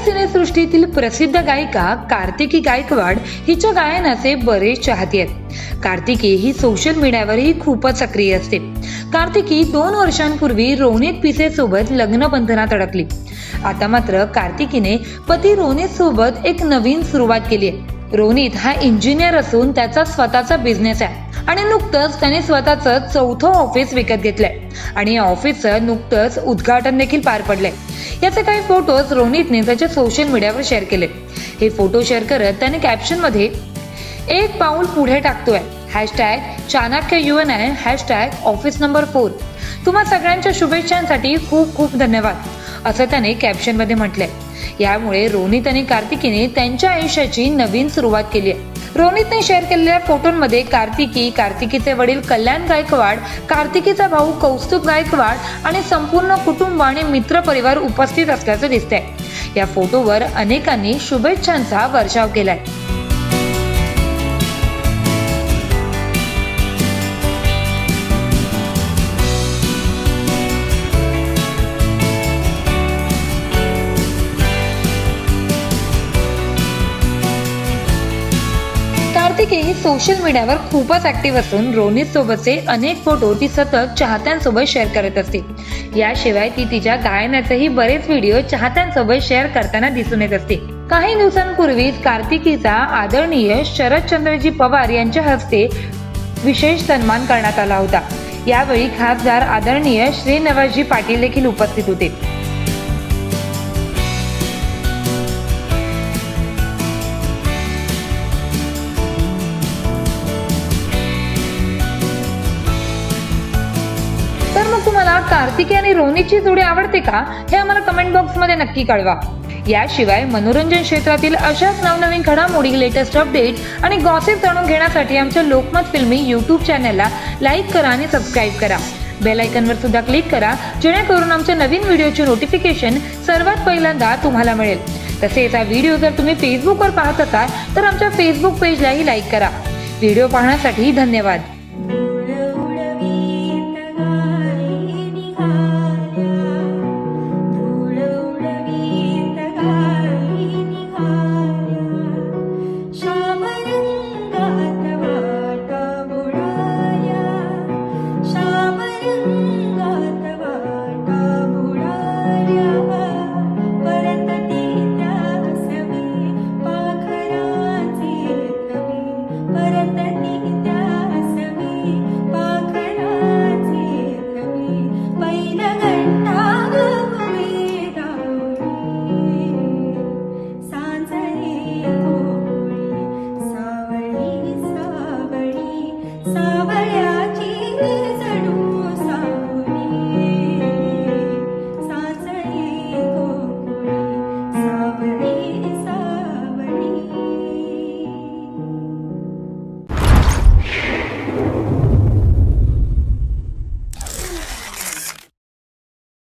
सिनेसृष्टीतील प्रसिद्ध गायिका कार्तिकी गायकवाड हिच्या गायनाचे बरेच चाहते आहेत. कार्तिकी ही सोशल मीडियावरही खूपच सक्रिय असते. कार्तिकी दोन वर्षांपूर्वी रोनित पिसे सोबत लग्न बंधनात अडकली. आता मात्र कार्तिकीने पती रोनित सोबत एक नवीन सुरुवात केली आहे. रोनित हा इंजिनियर असून त्याचा स्वतःचा बिझनेस आहे. आणि नुकतंच त्याने स्वतःचं चौथं ऑफिस विकत घेतलंय. आणि या ऑफिसचं नुकतंच उद्घाटन देखील पार पडलंय. याचे काही फोटोज रोनितने त्याच्या सोशल मीडियावर शेअर केले हे फोटो शेअर करत त्याने कॅप्शनमध्ये एक पाऊल पुढे टाकतोय. हॅशटॅग चाणक्य युवन आय हॅशटॅग ऑफिस नंबर फोर तुम्हा सगळ्यांच्या शुभेच्छांसाठी खूप खूप धन्यवाद. असं त्याने कॅप्शनमध्ये म्हटलंय. यामुळे रोनित आणि कार्तिकीने त्यांच्या आयुष्याची नवीन सुरुवात केली आहे. रोनितने शेअर केलेल्या फोटोंमध्ये कार्तिकी कार्तिकीचे वडील कल्याण गायकवाड कार्तिकीचा भाऊ कौस्तुभ गायकवाड आणि संपूर्ण कुटुंब आणि मित्र परिवार उपस्थित असल्याचं दिसतंय. या फोटोवर अनेकांनी शुभेच्छांचा वर्षाव केलाय. कार्तिकी ही सोशल मीडियावर खूपच ऍक्टिव्ह असून रोनित सोबतचे अनेक फोटो ती सतत चाहत्यांसोबत शेअर करत असते. याशिवाय ती तिच्या गायनाचेही बरेच व्हिडिओ चाहत्यांसोबत शेअर करताना दिसून येत असते. काही दिवसांपूर्वीच कार्तिकीचा आदरणीय शरदचंद्रजी पवार यांच्या हस्ते विशेष सन्मान करण्यात आला होता. यावेळी खासदार आदरणीय श्रीनवाजी पाटील देखील उपस्थित होते. तुम्हाला कार्तिकी आणि रोनीची जोडी आवडते का हे आम्हाला कमेंट बॉक्समध्ये नक्की कळवा. याशिवाय मनोरंजन क्षेत्रातील अशाच नवनवीन घडामोडी लेटेस्ट अपडेट आणि गॉसिप जाणून घेण्यासाठी आमच्या लोकमत फिल्मी यूट्यूब चॅनलला लाईक करा आणि सबस्क्राईब करा. बेलायकनवर सुद्धा क्लिक करा जेणेकरून आमच्या नवीन व्हिडिओचे नोटिफिकेशन सर्वात पहिल्यांदा तुम्हाला मिळेल. तसेच हा व्हिडिओ जर तुम्ही फेसबुकवर पाहत असाल तर आमच्या फेसबुक पेजलाही लाईक करा. व्हिडिओ पाहण्यासाठी धन्यवाद. Lord.